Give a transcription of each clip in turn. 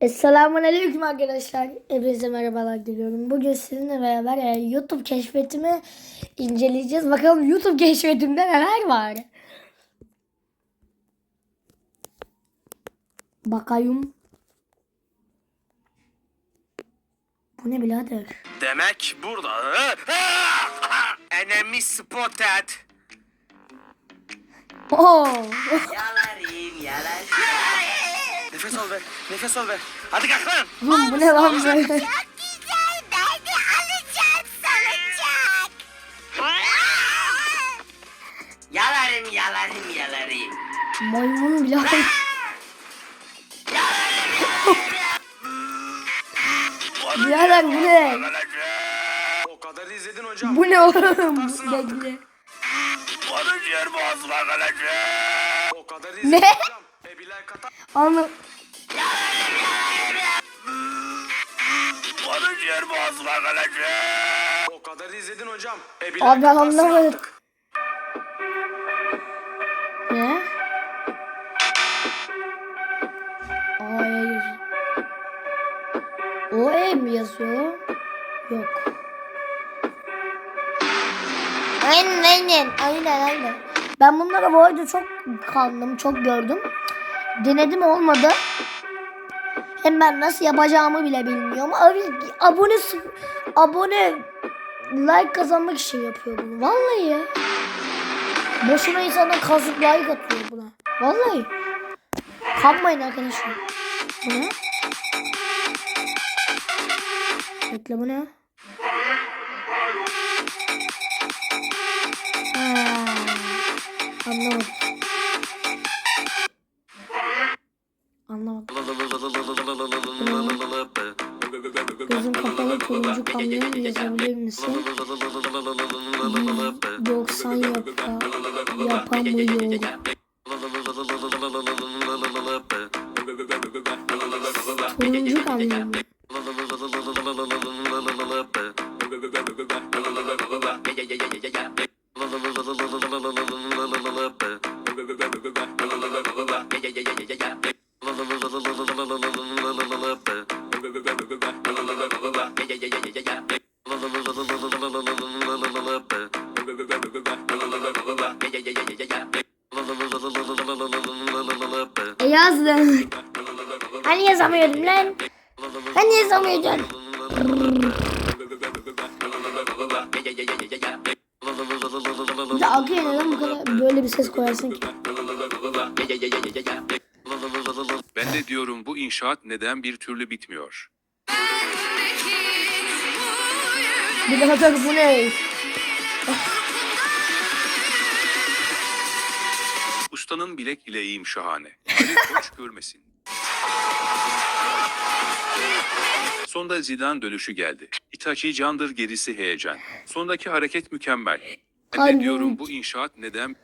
Esselamun Aleyküm arkadaşlar. Hepinize merhabalar diliyorum. Bugün sizinle beraber e, YouTube keşfetimi inceleyeceğiz. Bakalım YouTube keşfetimde neler var. Bakayım. Bu ne birader? Demek burada. Enemy spotted. Oo. Yalarım yalarım. Nefes al ver. Nefes al ver. Hadi kalk lan. Oğlum bu ne lan böyle? güzel. Ben de alacağım. Yalarım yalarım yalarım. Maymun birader. Birader bu ne? O kadar izledin hocam. Bu ne oğlum? Bekle. Konuşuyor boğazıma kalacak. O kadar izledin Ne? hocam. E Bilal Anla. Konuşuyor boğazıma kalacak. O kadar izledin hocam. E Bilal Abi ben Katasını anlamadım. Ne? Hayır. O E mi yazıyor? Yok. Aynen aynen. Aynen aynen. Ben bunlara bu arada çok kandım. Çok gördüm. Denedim olmadı. Hem ben nasıl yapacağımı bile bilmiyorum. Abi abone abone like kazanmak için yapıyor bunu. Vallahi ya. Boşuna insanlar kazık like atıyor buna. Vallahi. Kanmayın arkadaşlar. Bu ne? Bekle bu ne? Anlamadım. Kamyon yazabilir misin? 90 yapa, yapamıyorum. Turuncu kamyon. E Yazamıyordum lan? Yazamıyordun? Bir de arkaya neden bu kadar böyle bir ses koyarsın ki? Ben de diyorum bu inşaat neden bir türlü bitmiyor? Bir daha tabii bu ne? Ustanın bilek ileğiyim şahane. Ali Koç görmesin. Sonda Zidane dönüşü geldi. Itachi candır gerisi heyecan. Sondaki hareket mükemmel. De diyorum bu inşaat neden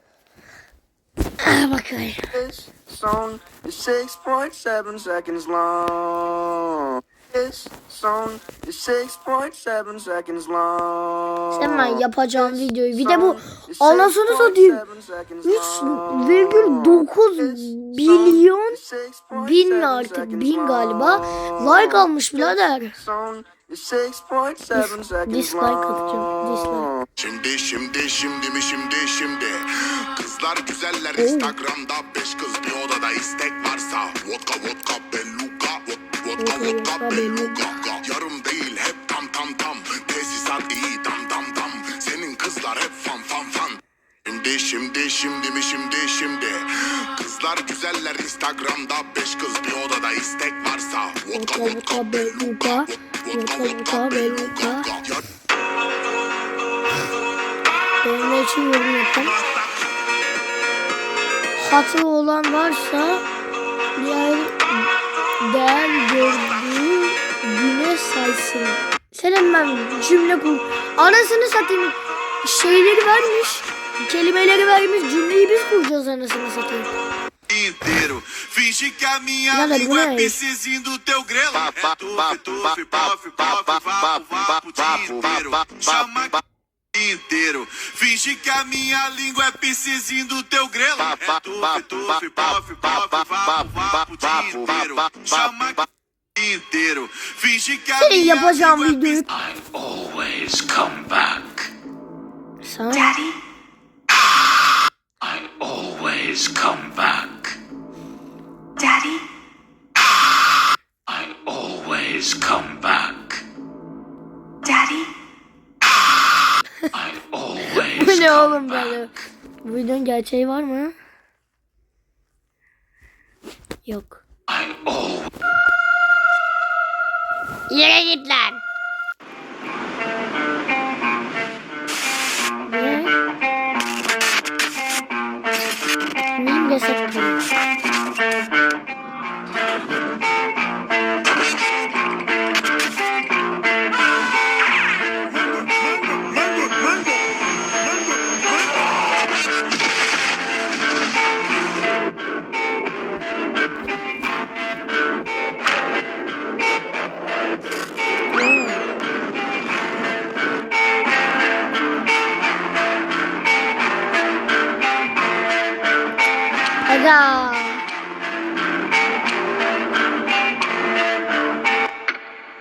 Ah bakayım. This song is 6.7 seconds long. This song is 6.7 seconds long. Hemen yapacağım videoyu. Bir de bu anasını satayım. 3,9 milyon bin mi artık bin galiba like almış birader. Dislike atacağım. Dislike. Şimdi şimdi şimdi mi şimdi şimdi Kızlar güzeller Instagram'da beş kız bir odada istek varsa Vodka vodka beluga Yarım değil hep tam tam tam. Tesisat iyi tam tam tam. Senin kızlar hep fan fan fan. Şimdi şimdi şimdi mi şimdi şimdi? Kızlar güzeller Instagram'da beş kız bir odada istek varsa. Vodka Vodka, beluga. Vodka Vodka, beluga. Benim için yorum yapın. Hatırı olan varsa diğer değer gördüğü güne saysın. Sen hemen cümle kur. Anasını satayım. Şeyleri vermiş. Kelimeleri vermiş. Cümleyi biz kuracağız anasını satayım. inteiro. Finge que a minha Nada, língua é piscizinho do teu grelo. É tufe, tufe, pofe, pofe, vapo, vapo, dia inteiro. Chama inteiro. Finge que a minha língua é piscizinho do teu grelo. É tufe, tufe, pofe, pofe, vapo, vapo, dia inteiro. Chama inteiro. Finge que a minha língua é videoyu always come back. sana I always come back. Daddy? I always come back. Daddy? Bu ne oğlum böyle? Bu videonun gerçeği var mı? Yok. Yere git lan.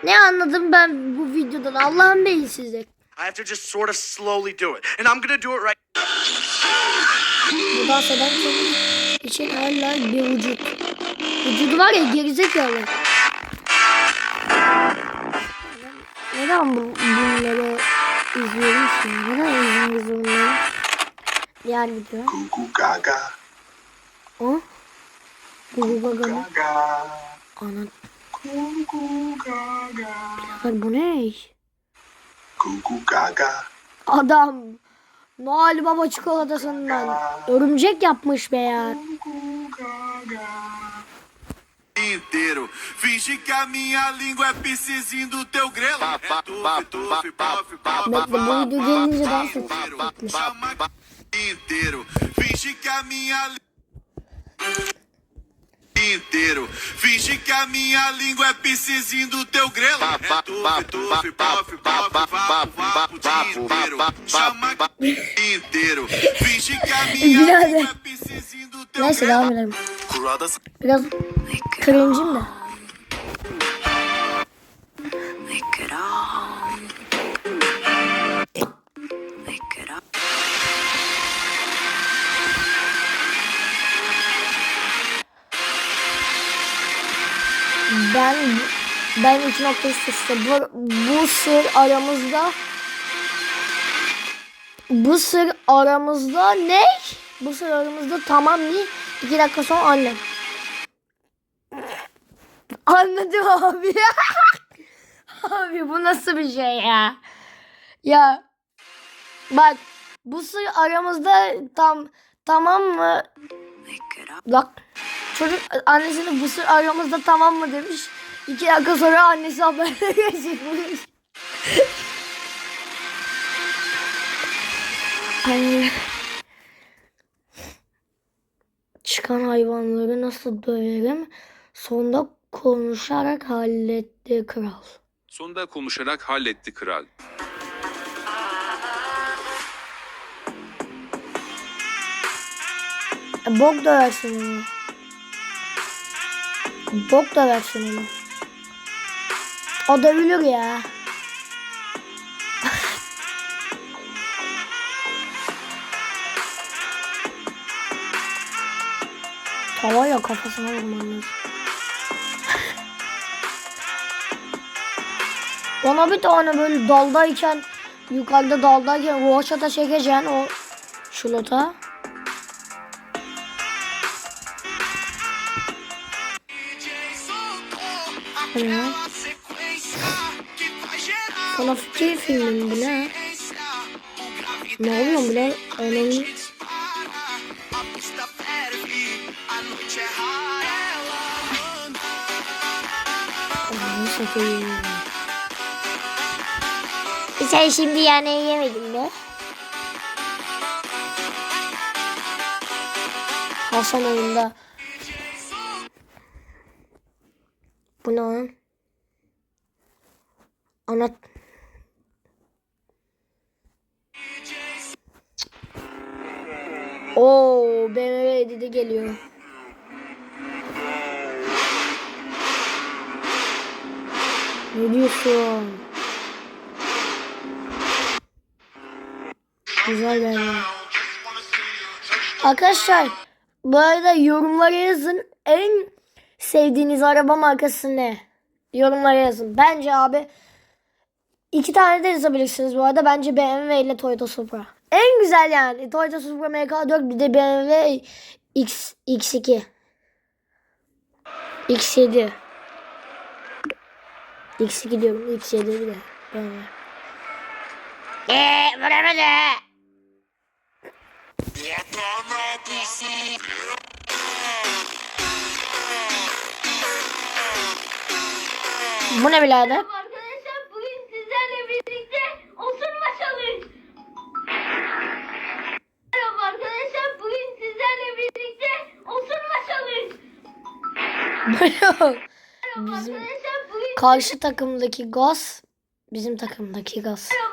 Ne anladım ben bu videodan Allah'ın beyinsizlik. I have to just sort of slowly do it. And I'm gonna do it right. Bu dans eden çocuk için hala bir vücut. Vücudu var ya gerizekalı. Neden bu, bunları izliyorum ki? Neden izliyoruz bunları? Diğer video. Gugu gaga O? Google Gaga mı? gaga. Ana. Bak bu ne? Gugu gaga. Adam Noel Baba çikolatasından örümcek yapmış be ya. inteiro. Finge que a minha língua é piscizinho do teu grelo. İnteiro. Finge que a minha li- inteiro. Finge que a minha língua é piscizinho do teu grelo. É vapo, vapo, dia inteiro. Chama inteiro. Finge que a minha língua é piscizinho do teu Neyse devam edelim. Biraz cringe'im de. Ben ben iki nokta üst üste bu, bu sır aramızda bu sır aramızda ne? Bu sır aramızda tamam değil. İki dakika sonra annem. Anladım abi. abi bu nasıl bir şey ya? Ya bak bu sır aramızda tam tamam mı? Bak çocuk annesine bu sır aramızda tamam mı demiş. İki dakika sonra annesi haberlere çıkmış. Ay. Çıkan hayvanları nasıl döverim? Sonunda konuşarak halletti kral. Sonunda konuşarak halletti kral. E, bok döversin onu. Bok döversin onu. O dövülür ya. Tavayla kafasına vurman. Ona bir tane böyle daldayken yukarıda daldayken roşata çekeceksin o şulota. Ne? Sana fikir filmi mi bu ne? Oluyor ne? Onun... Ananı satayım. Sen şimdi yani yemedin mi? Hasan oyunda. Bu ne lan? BMW dedi geliyor. Ne diyorsun? Güzel yani. Arkadaşlar bu arada yorumlara yazın. En sevdiğiniz araba markası ne? Yorumlara yazın. Bence abi iki tane de yazabilirsiniz bu arada. Bence BMW ile Toyota Supra. En güzel yani. Toyota Supra MK4 bir de BMW X, X2. X7. X2 diyorum. X7 bir de. BMW. Eee bana ne? Bu ne birader? Arkadaşlar bugün sizlerle birlikte osurma challenge. Merhaba arkadaşlar bugün sizlerle birlikte osurma challenge. Merhaba Bizim karşı takımdaki gaz bizim takımdaki gaz. Merhaba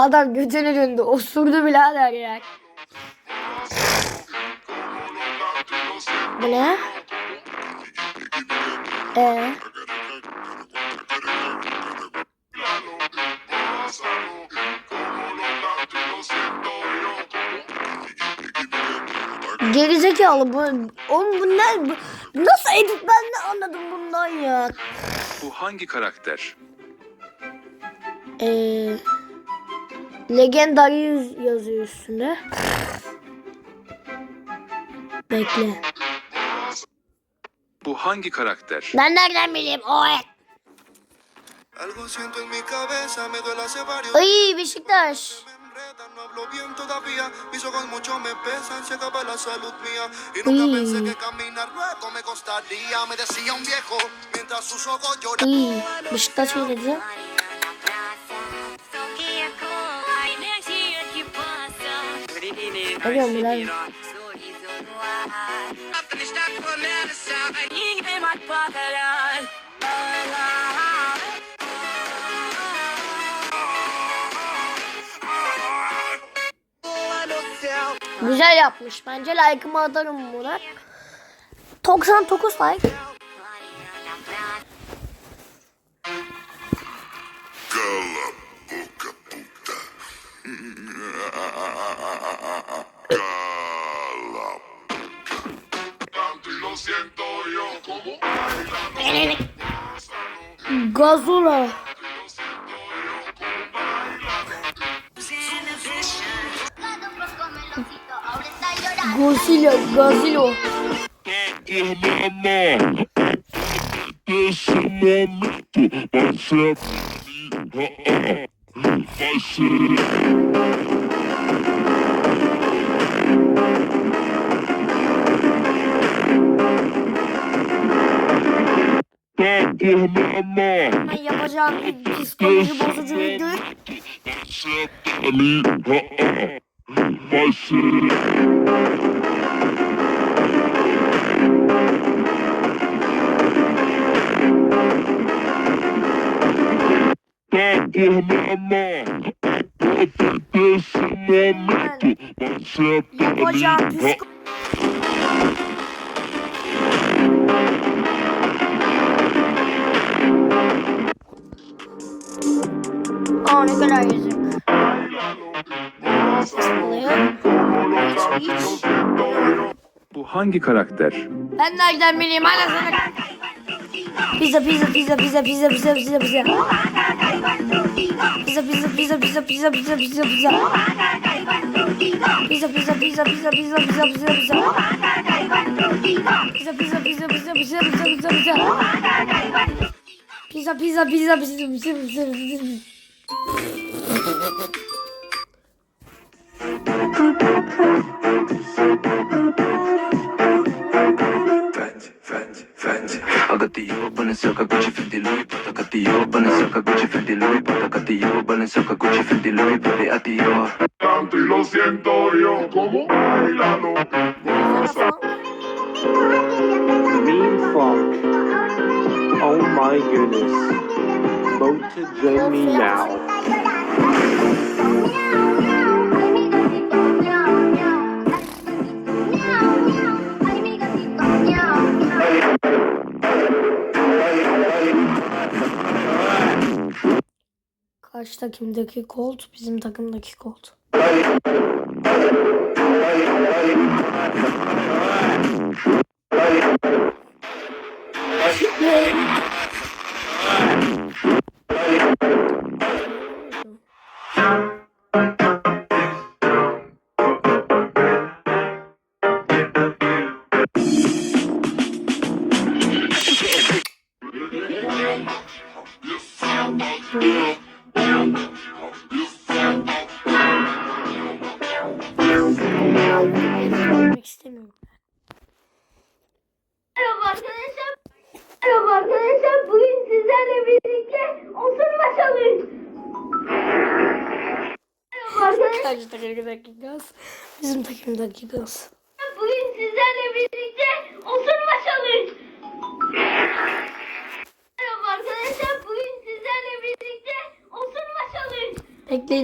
Adam götüne döndü. Osurdu birader ya. Bu ne? Ee, gerizekalı bu. Oğlum bu ne? Bu, nasıl edit ben ne anladım bundan ya? Bu hangi karakter? Ee, Legendary yazıyor üstünde. Bekle. Bu hangi karakter? Ben nereden bileyim? O et. Algo siento en mi cabeza, me Arıyorum Bilal. Güzel yapmış. Bence like'ımı atarım buna. 99 like. Siento yo como Gazula. Godzilla, Gazilo. Ben yapacağım bir psikoloji bozucu videoyu yapacağım psiko... Aa ne kadar yazık. Hiç, hiç. Bu hangi karakter? Ben nereden bileyim hala sana... Pizza pizza pizza pizza pizza pizza pizza pizza. Pizza pizza pizza pizza pizza pizza pizza pizza. Pizza pizza pizza pizza pizza pizza pizza pizza. Pizza pizza pizza pizza pizza pizza pizza pizza. Pizza pizza pizza pizza pizza pizza pizza. Balenciaga, Gucci, Fendi, Louis, Patagatiyo, Balenciaga, Gucci, Fendi, Louis, Patagatiyo, Balenciaga, Gucci, Fendi, Louis, Patagatiyo. Tanto y lo siento yo como bailalo. Sana falan. Oh my goodness. Vote to Jamie now. Karşı takımdaki Colt bizim takımdaki Colt. Bye.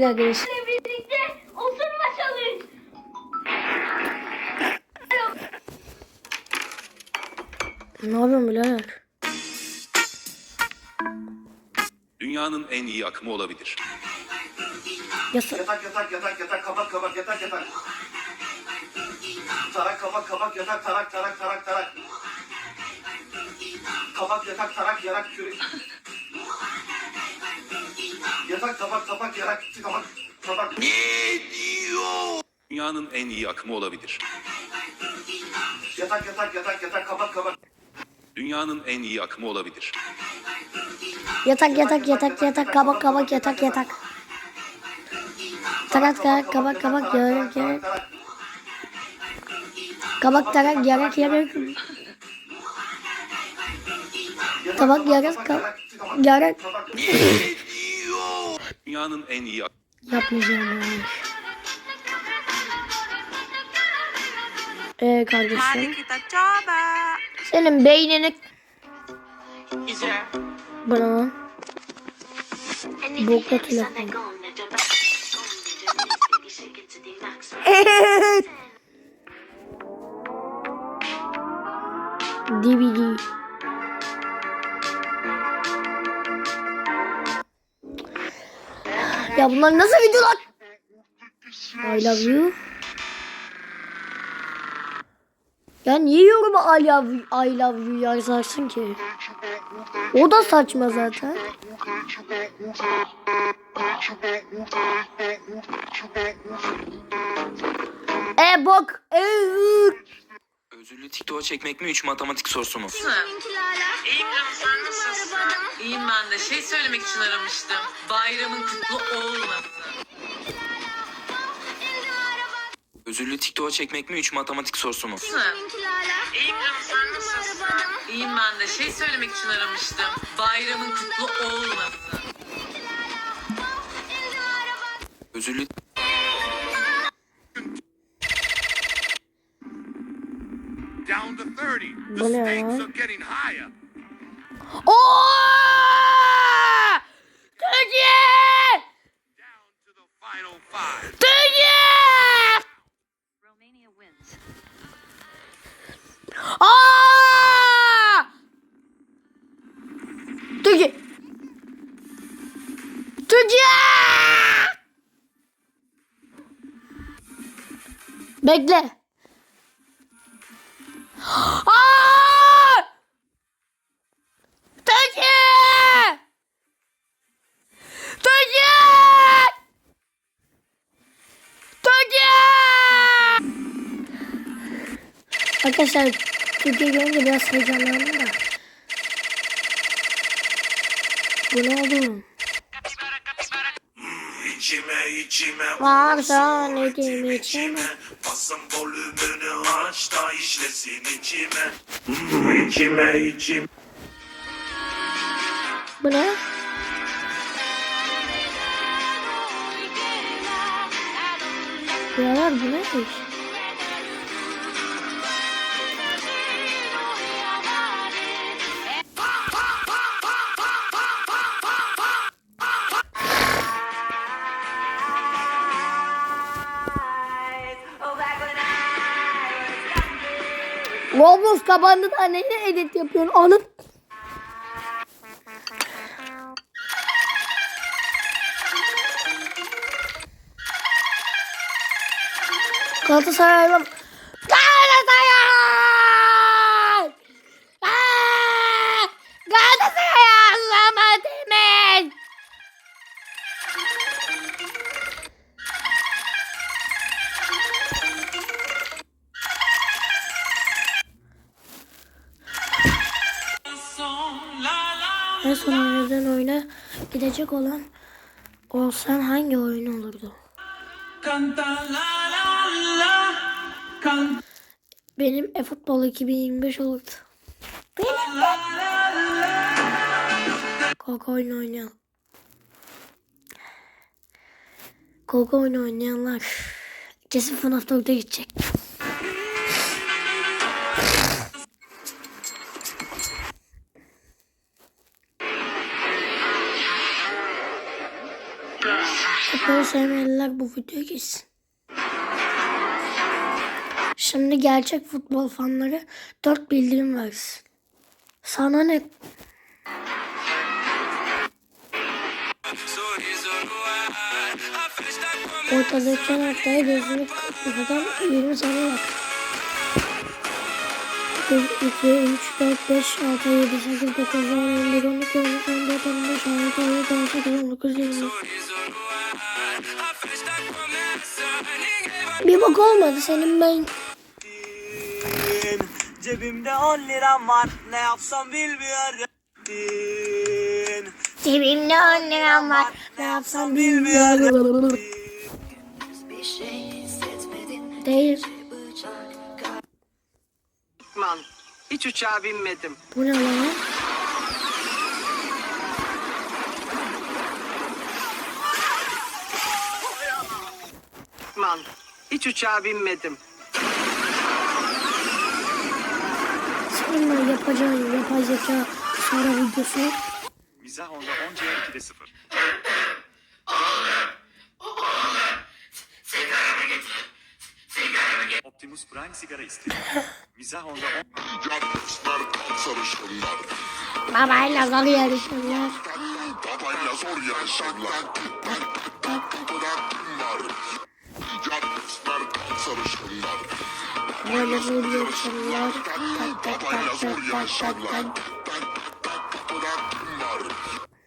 Arkadaşlar. Birlikte osurma. Ne yapıyorsun birader? Dünyanın en iyi akımı olabilir. Yasa Yatak yatak yatak yatak kapak kapak yatak yatak. Tarak kapak kapak yatak tarak tarak tarak tarak. Kapak yatak tarak yarak kürek. Yatak kapak kapak yarak kapak kapak. Dünyanın en iyi akımı olabilir. Yatak yatak yatak yatak kapak kapak. Dünyanın en iyi akımı olabilir. yatak yatak yatak yatak kabak kabak yatak yatak. Tarak tarak kabak kabak yarak yarak. Kabak tarak yarak yarak. Tabak yarak kapak, kabak yarak. Dünyanın en iyi Yapmayacağım ben. Ee kardeşim. Senin beynini bana bokla telefon. DVD. Ya bunlar nasıl videolar? I love you. Ya niye yoruma I love you, I love you yazarsın ki? O da saçma zaten. E bok. E, ıı. Özürlü TikTok'a çekmek mi 3 matematik sorusu mu? İyiyim canım sen nasılsın? İyiyim ben de. Şey söylemek için aramıştım. Bayramın kutlu olmasın. Özürlü TikTok'a çekmek mi 3 matematik sorusu mu? İyiyim canım sen nasılsın? İyiyim ben de. Şey söylemek için aramıştım. Bayramın kutlu olmasın. Özürlü 30. Bu ne ya? getting higher. Oo! Türkiye! Down to the final five. Türkiye! Aa! Türkiye! Türkiye! Bekle. Aa! Türkiye! Türkiye! Türkiye! Arkadaşlar Türkiye görünce biraz heyecanlandım da. Bu ne oldu? İçime içime Varsa ne diyeyim içime. Basın volümünü aç da işlesin içime. Hmm, içime içime. Bu ne? Birader bu ne? Da neyle edit yapıyorsun? Anın. Galatasaray'la gidecek olan olsan hangi oyun olurdu? Benim e-futbol 2025 olurdu. Benim de. Korku oyunu oynayan. Korku oyunu oynayanlar kesin FNAF 4'e gidecek. Sevmeyenler bu videoya geçsin. Şimdi gerçek futbol fanları dört bildirim versin. Sana ne? Ortadaki noktaya gözünü kırpmadan 20 saniye bak. 1, 2, 3, 4, 5, 6, 7, 8, 9, 10, 11, 12, 13, 14, 15, 16, 17, 18, 19, 20. Bir bak olmadı senin ben. Cebimde 10 liram var. Ne yapsam bilmiyorum. Cebimde 10 liram var. Ne yapsam bilmiyorum. Değil. Man, hiç uçağa binmedim. Bu ne lan? Man, hiç uçağa binmedim. Senin ben yapacağın yapay zeka sonra videosu. Mizah onda 10 C 2'de 0. Optimus Prime sigara istiyor. Mizah onda 10 Yapmışlar kalk sarışınlar. Babayla zor yarışırlar. Babayla zor yaşarlar.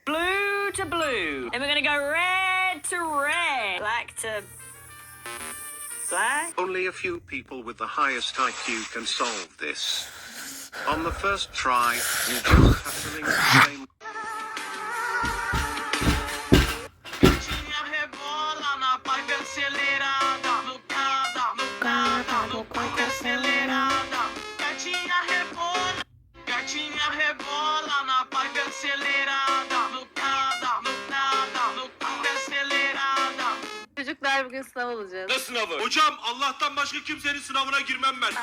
Blue to blue. And we're gonna go red to red. Black to black. Only a few people with the highest IQ can solve this. On the first try, you just have to link the same Çocuklar bugün sınav olacağız. Ne sınavı? Hocam Allah'tan başka kimsenin sınavına girmem ben.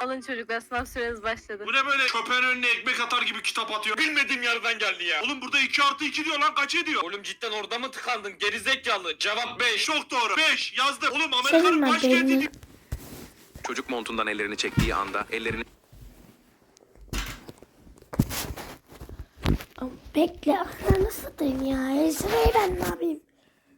Alın çocuklar sınav süreniz başladı. Bu ne böyle köpeğin önüne ekmek atar gibi kitap atıyor. Bilmediğim yerden geldi ya. Oğlum burada 2 artı 2 diyor lan kaç ediyor? Oğlum cidden orada mı tıkandın gerizekalı? Cevap 5. Çok doğru. 5 yazdım. Oğlum Senin Amerika'nın ben başkenti. Çocuk montundan ellerini çektiği anda ellerini Bekle ananı satayım ya. Esra'yı ben ne yapayım?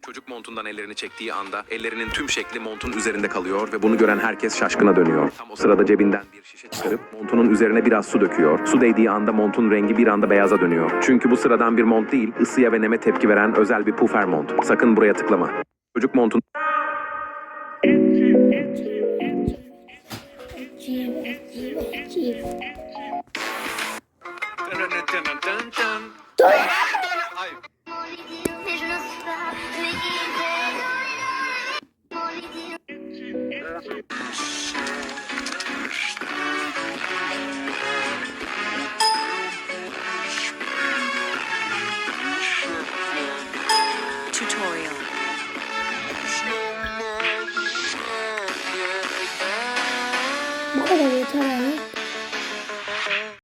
Çocuk montundan ellerini çektiği anda ellerinin tüm şekli montun üzerinde kalıyor ve bunu gören herkes şaşkına dönüyor. Tam o sırada cebinden bir şişe çıkarıp montunun üzerine biraz su döküyor. Su değdiği anda montun rengi bir anda beyaza dönüyor. Çünkü bu sıradan bir mont değil, ısıya ve neme tepki veren özel bir pufer mont. Sakın buraya tıklama. Çocuk montun Thank you.